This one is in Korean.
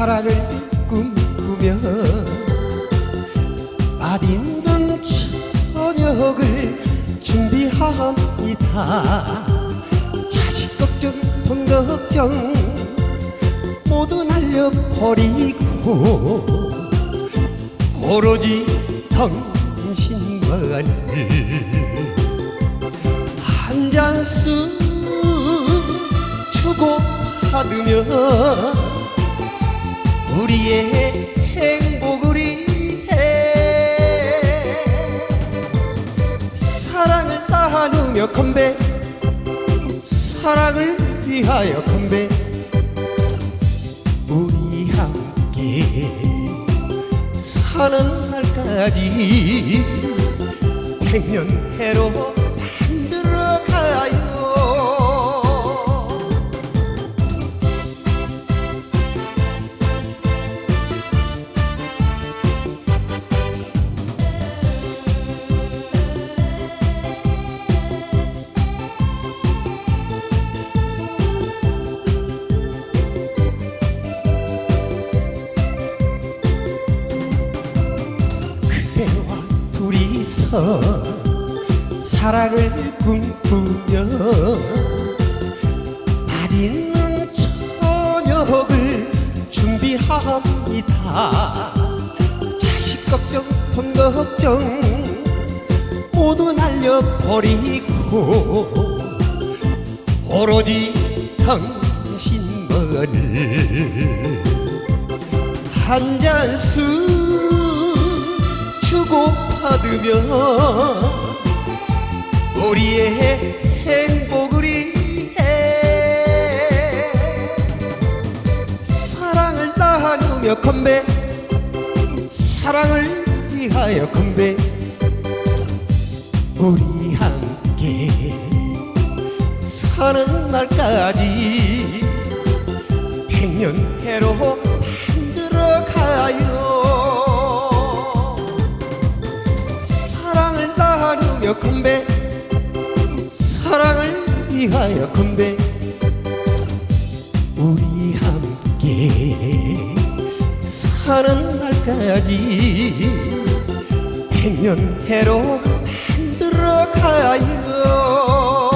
사랑을 꿈꾸며 맛있는 저녁을 준비합니다. 자식 걱정 돈 걱정 모두 날려버리고 오로지 당신만을 한 잔 씩 주고 받으며 우리의 행복을 위해 사랑을 나누며 건배 사랑을 위하여 건배. 우리 함께 사는 날까지 백년해로 둘이서 사랑을 꿈꾸며 맛있는 저녁을 준비합니다. 자식 걱정 돈 걱정 모두 날려버리고 오로지 당신만을 한 잔씩 주고 받으며 우리의 행복을 위해 사랑을 나누며 건배 사랑을 위하여 건배. 우리 함께 사는 날까지 백년해로 나누며 건배 사랑을 위하여 건배 우리 함께 사는 날까지 백년해로 만들어 가요